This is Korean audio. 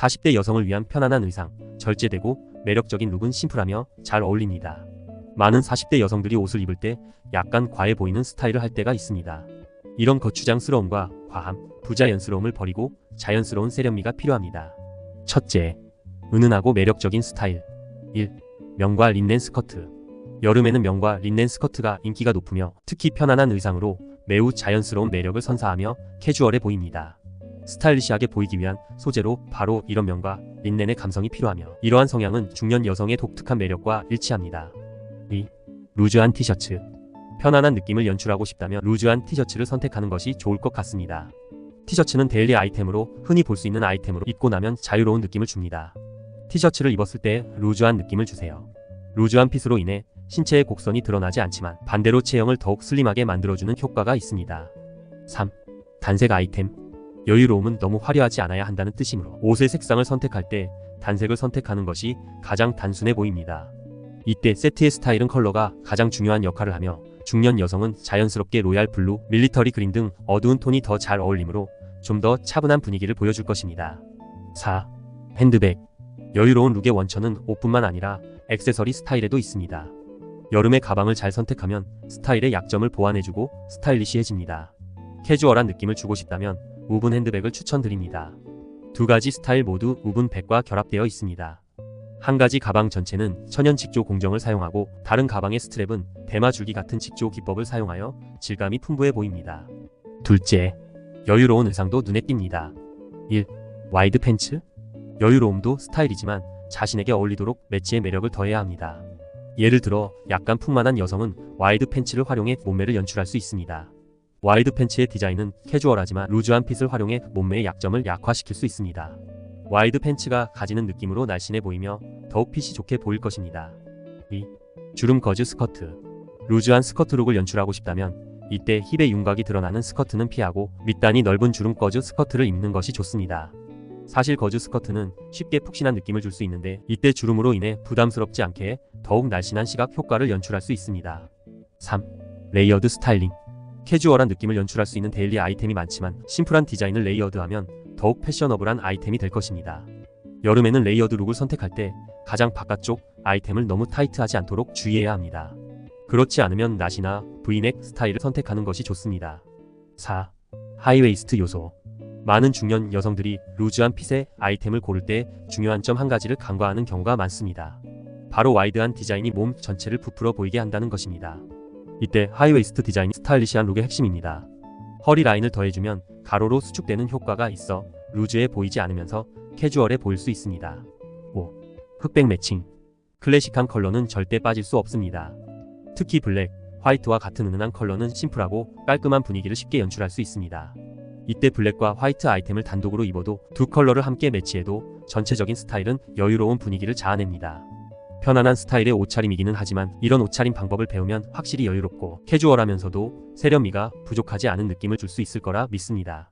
40대 여성을 위한 편안한 의상, 절제되고 매력적인 룩은 심플하며 잘 어울립니다. 많은 40대 여성들이 옷을 입을 때 약간 과해 보이는 스타일을 할 때가 있습니다. 이런 거추장스러움과 과함, 부자연스러움을 버리고 자연스러운 세련미가 필요합니다. 첫째, 은은하고 매력적인 스타일. 1. 명과 린넨 스커트. 여름에는 명과 린넨 스커트가 인기가 높으며 특히 편안한 의상으로 매우 자연스러운 매력을 선사하며 캐주얼해 보입니다. 스타일리시하게 보이기 위한 소재로 바로 이런 면과 린넨의 감성이 필요하며 이러한 성향은 중년 여성의 독특한 매력과 일치합니다. 2. 루즈한 티셔츠. 편안한 느낌을 연출하고 싶다면 루즈한 티셔츠를 선택하는 것이 좋을 것 같습니다. 티셔츠는 데일리 아이템으로 흔히 볼 수 있는 아이템으로 입고 나면 자유로운 느낌을 줍니다. 티셔츠를 입었을 때 루즈한 느낌을 주세요. 루즈한 핏으로 인해 신체의 곡선이 드러나지 않지만 반대로 체형을 더욱 슬림하게 만들어주는 효과가 있습니다. 3. 단색 아이템. 여유로움은 너무 화려하지 않아야 한다는 뜻이므로 옷의 색상을 선택할 때 단색을 선택하는 것이 가장 단순해 보입니다. 이때 세트의 스타일은 컬러가 가장 중요한 역할을 하며 중년 여성은 자연스럽게 로얄 블루, 밀리터리 그린 등 어두운 톤이 더 잘 어울리므로 좀 더 차분한 분위기를 보여줄 것입니다. 4. 핸드백. 여유로운 룩의 원천은 옷뿐만 아니라 액세서리 스타일에도 있습니다. 여름에 가방을 잘 선택하면 스타일의 약점을 보완해주고 스타일리시해집니다. 캐주얼한 느낌을 주고 싶다면 우븐 핸드백을 추천드립니다. 두 가지 스타일 모두 우븐 백과 결합되어 있습니다. 한 가지 가방 전체는 천연 직조 공정을 사용하고 다른 가방의 스트랩은 대마 줄기 같은 직조 기법을 사용하여 질감이 풍부해 보입니다. 둘째, 여유로운 의상도 눈에 띕니다. 1. 와이드 팬츠? 여유로움도 스타일이지만 자신에게 어울리도록 매치의 매력을 더해야 합니다. 예를 들어 약간 풍만한 여성은 와이드 팬츠를 활용해 몸매를 연출할 수 있습니다. 와이드 팬츠의 디자인은 캐주얼하지만 루즈한 핏을 활용해 몸매의 약점을 약화시킬 수 있습니다. 와이드 팬츠가 가지는 느낌으로 날씬해 보이며 더욱 핏이 좋게 보일 것입니다. 2. 주름 거즈 스커트. 루즈한 스커트 룩을 연출하고 싶다면 이때 힙의 윤곽이 드러나는 스커트는 피하고 밑단이 넓은 주름 거즈 스커트를 입는 것이 좋습니다. 사실 거즈 스커트는 쉽게 푹신한 느낌을 줄 수 있는데 이때 주름으로 인해 부담스럽지 않게 더욱 날씬한 시각 효과를 연출할 수 있습니다. 3. 레이어드 스타일링. 캐주얼한 느낌을 연출할 수 있는 데일리 아이템이 많지만 심플한 디자인을 레이어드하면 더욱 패셔너블한 아이템이 될 것입니다. 여름에는 레이어드 룩을 선택할 때 가장 바깥쪽 아이템을 너무 타이트하지 않도록 주의해야 합니다. 그렇지 않으면 나시나 V넥 스타일을 선택하는 것이 좋습니다. 4. 하이웨이스트 요소. 많은 중년 여성들이 루즈한 핏의 아이템을 고를 때 중요한 점 한 가지를 간과하는 경우가 많습니다. 바로 와이드한 디자인이 몸 전체를 부풀어 보이게 한다는 것입니다. 이때 하이웨이스트 디자인이 스타일리시한 룩의 핵심입니다. 허리 라인을 더해주면 가로로 수축되는 효과가 있어 루즈해 보이지 않으면서 캐주얼해 보일 수 있습니다. 5. 흑백 매칭. 클래식한 컬러는 절대 빠질 수 없습니다. 특히 블랙, 화이트와 같은 은은한 컬러는 심플하고 깔끔한 분위기를 쉽게 연출할 수 있습니다. 이때 블랙과 화이트 아이템을 단독으로 입어도 두 컬러를 함께 매치해도 전체적인 스타일은 여유로운 분위기를 자아냅니다. 편안한 스타일의 옷차림이기는 하지만 이런 옷차림 방법을 배우면 확실히 여유롭고 캐주얼하면서도 세련미가 부족하지 않은 느낌을 줄 수 있을 거라 믿습니다.